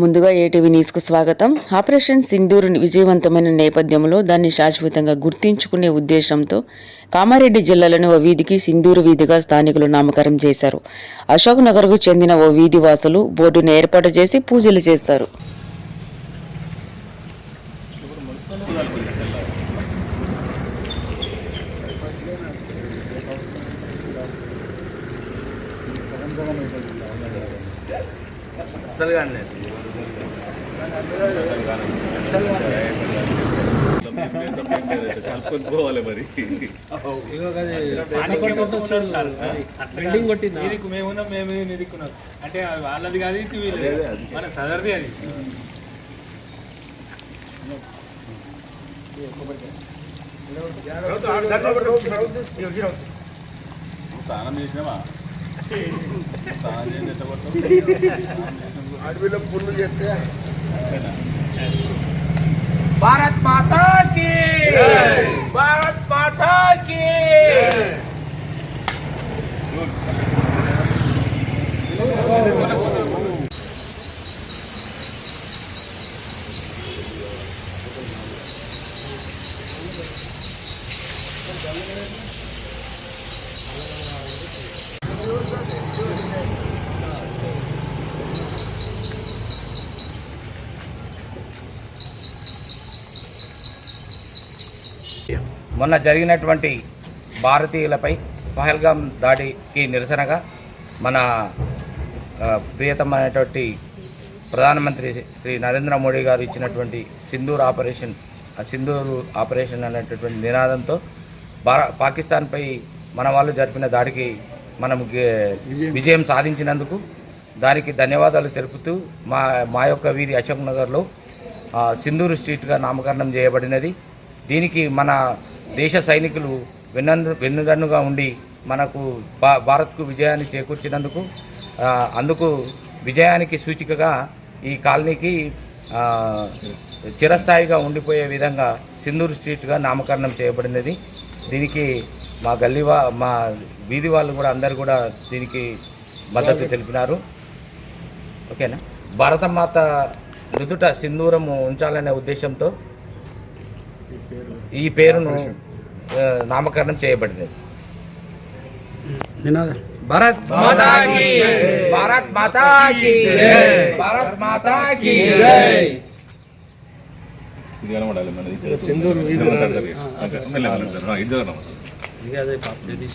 ముందుగా ఏటీవీ న్యూస్కు స్వాగతం. ఆపరేషన్ సింధూరు విజయవంతమైన నేపథ్యంలో దాన్ని శాశ్వతంగా గుర్తించుకునే ఉద్దేశంతో కామారెడ్డి జిల్లాలోని ఓ వీధికి సింధూరు వీధిగా స్థానికులు నామకరణం చేశారు. అశోక్ నగర్కు చెందిన ఓ వీధి వాసులు బోర్డును ఏర్పాటు చేసి పూజలు చేశారు. అస్సలు కానీ లేదు. పోవాలి మరి. బిల్డింగ్ కొట్టింది? నీకు మేమున్నాం మేము నిధిక్కున్నాం అంటే అది వాళ్ళది కాదు మన సదర్ది అది. స్నానం చేసినావా? స్నానం చేసి ఎట్లా కొడతావు? అడవిలో పుల్లు చేస్తే భారత్ మాతా की భారత్ మాతా की మొన్న జరిగినటువంటి భారతీయులపై పహల్గాం దాడికి నిరసనగా మన ప్రియతమైనటువంటి ప్రధానమంత్రి శ్రీ నరేంద్ర మోడీ గారు ఇచ్చినటువంటి సింధూర్ ఆపరేషన్ ఆ సింధూరు ఆపరేషన్ అనేటటువంటి నినాదంతో భార పాకిస్తాన్పై మన వాళ్ళు జరిపిన దాడికి మనం గే- విజయం. సాధించినందుకు దానికి ధన్యవాదాలు తెలుపుతూ మా మా యొక్క వీధి అశోక్ నగర్లో సింధూరు స్ట్రీట్గా నామకరణం చేయబడినది. దీనికి మన దేశ సైనికులు వెన్నందు వెన్నుదన్నుగా ఉండి మనకు భా భారత్కు విజయాన్ని చేకూర్చినందుకు అందుకు విజయానికి సూచికగా ఈ కాలనీకి చిరస్థాయిగా ఉండిపోయే విధంగా సింధూరు స్ట్రీట్గా నామకరణం చేయబడినది. దీనికి మా గల్లీ మా వీధి వాళ్ళు కూడా అందరు కూడా దీనికి మద్దతు తెలిపినారు. ఓకేనా? భారతమాత నుదుట సింధూరము ఉంచాలనే ఉద్దేశంతో ఈ పేరును ఆ, నామకరణం చేయబడినది భారత్ మాతా కీ భారత్ మాతా కీ భారత్ మాతా కీ ఇది